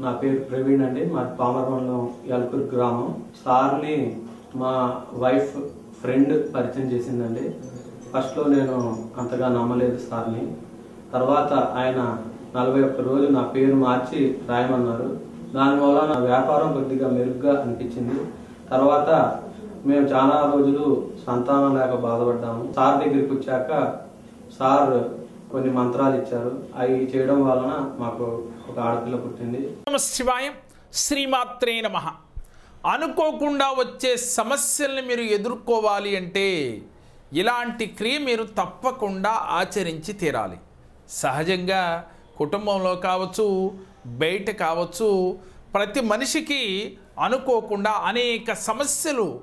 నా పేరు ప్రవీణ్ అండి. మా పామరమండలం యల్కూరు గ్రామం. సార్ని మా వైఫ్ ఫ్రెండ్ పరిచయం చేసిందండి. ఫస్ట్లో నేను అంతగా నమ్మలేదు సార్ని. తర్వాత ఆయన నలభై ఒక్క రోజు నా పేరు మార్చి రాయమన్నారు. దానివల్ల నా వ్యాపారం కొద్దిగా మెరుగ్గా అనిపించింది. తర్వాత మేము చాలా రోజులు సంతానం లేక బాధపడ్డాము. సార్ దగ్గరికి వచ్చాక సార్ కొన్ని మంత్రాలు ఇచ్చారు. అవి చేయడం వలన మాకు ఒక ఆడపిల్ల పుట్టింది. శ్రీమాత్రే నమ. అనుకోకుండా వచ్చే సమస్యల్ని మీరు ఎదుర్కోవాలి అంటే ఇలాంటి క్రియ మీరు తప్పకుండా ఆచరించి తీరాలి. సహజంగా కుటుంబంలో కావచ్చు బయట కావచ్చు ప్రతి మనిషికి అనుకోకుండా అనేక సమస్యలు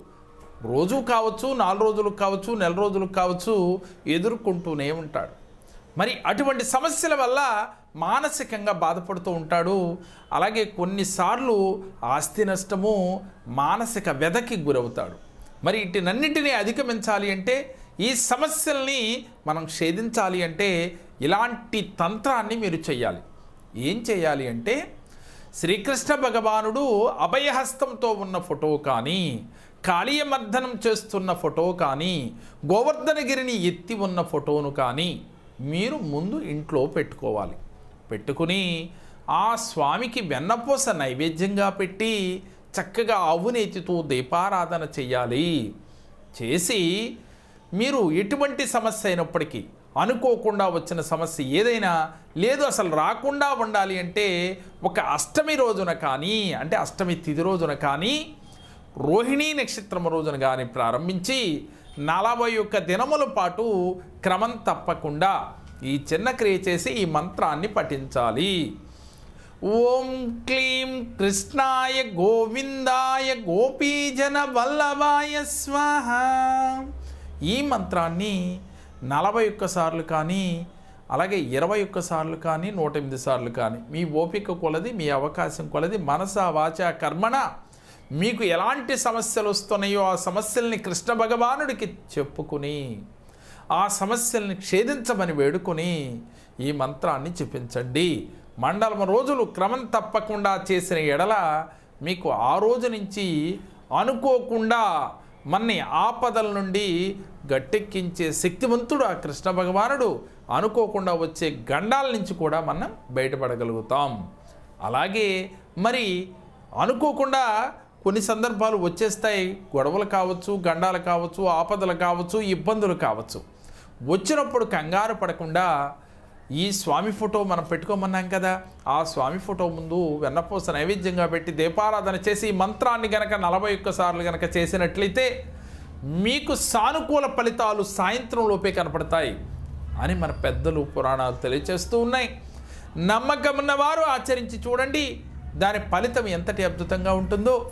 రోజు కావచ్చు నాలుగు రోజులు కావచ్చు నెల రోజులు కావచ్చు ఎదుర్కొంటూనే ఉంటాడు. మరి అటువంటి సమస్యల వల్ల మానసికంగా బాధపడుతూ ఉంటాడు. అలాగే కొన్నిసార్లు ఆస్తి నష్టము మానసిక వ్యధకి గురవుతాడు. మరి వీటినన్నింటినీ అధిగమించాలి అంటే ఈ సమస్యల్ని మనం ఛేదించాలి అంటే ఇలాంటి తంత్రాన్ని మీరు చేయాలి ఏం చేయాలి అంటే శ్రీకృష్ణ భగవానుడు అభయహస్తంతో ఉన్న ఫోటో కానీ కాళీయమర్దనం చేస్తున్న ఫోటో కానీ గోవర్ధనగిరిని ఎత్తి ఉన్న ఫోటోను కానీ మీరు ముందు ఇంట్లో పెట్టుకోవాలి. పెట్టుకుని ఆ స్వామికి వెన్నపూస నైవేద్యంగా పెట్టి చక్కగా ఆవునేతితో దీపారాధన చేయాలి చేసి మీరు ఎటువంటి సమస్య అయినప్పటికీ అనుకోకుండా వచ్చిన సమస్య ఏదైనా లేదు అసలు రాకుండా ఉండాలి అంటే ఒక అష్టమి రోజున కానీ అంటే అష్టమి తిది రోజున కానీ రోహిణీ నక్షత్రం రోజున కానీ ప్రారంభించి నలభై ఒక్క దినముల పాటు క్రమం తప్పకుండా ఈ చిన్న క్రియ చేసి ఈ మంత్రాన్ని పఠించాలి. ఓం క్లీం కృష్ణాయ గోవిందాయ గోపీజన వల్లభాయ స్వాహ. ఈ మంత్రాన్ని నలభై ఒక్క సార్లు కానీ అలాగే ఇరవై ఒక్క సార్లు కానీ నూట ఎనిమిది సార్లు కానీ మీ ఓపిక కొలది మీ అవకాశం కొలది మనస వాచ కర్మణ మీకు ఎలాంటి సమస్యలు వస్తున్నాయో ఆ సమస్యల్ని కృష్ణ భగవానుడికి చెప్పుకుని ఆ సమస్యల్ని ఛేదించమని వేడుకొని ఈ మంత్రాన్ని చెప్పించండి. మండలం రోజులు క్రమం తప్పకుండా చేసిన ఎడల మీకు ఆ రోజు నుంచి అనుకోకుండా మన్ని ఆపదల నుండి గట్టెక్కించే శక్తివంతుడు ఆ కృష్ణ భగవానుడు. అనుకోకుండా వచ్చే గండాల నుంచి కూడా మనం బయటపడగలుగుతాం. అలాగే మరి అనుకోకుండా కొన్ని సందర్భాలు వచ్చేస్తాయి. గొడవలు కావచ్చు గండాలు కావచ్చు ఆపదలు కావచ్చు ఇబ్బందులు కావచ్చు. వచ్చినప్పుడు కంగారు పడకుండా ఈ స్వామి ఫోటో మనం పెట్టుకోమన్నాం కదా. ఆ స్వామి ఫోటో ముందు వెన్నపూస నైవేద్యంగా పెట్టి దీపారాధన చేసి ఈ మంత్రాన్ని గనక నలభై ఒక్కసార్లు గనక చేసినట్లయితే మీకు సానుకూల ఫలితాలు సాయంత్రం లోపే కనపడతాయి అని మన పెద్దలు పురాణాలు తెలియచేస్తూ ఉన్నాయి. నమ్మకం ఉన్నవారు ఆచరించి చూడండి. దాని ఫలితం ఎంతటి అద్భుతంగా ఉంటుందో.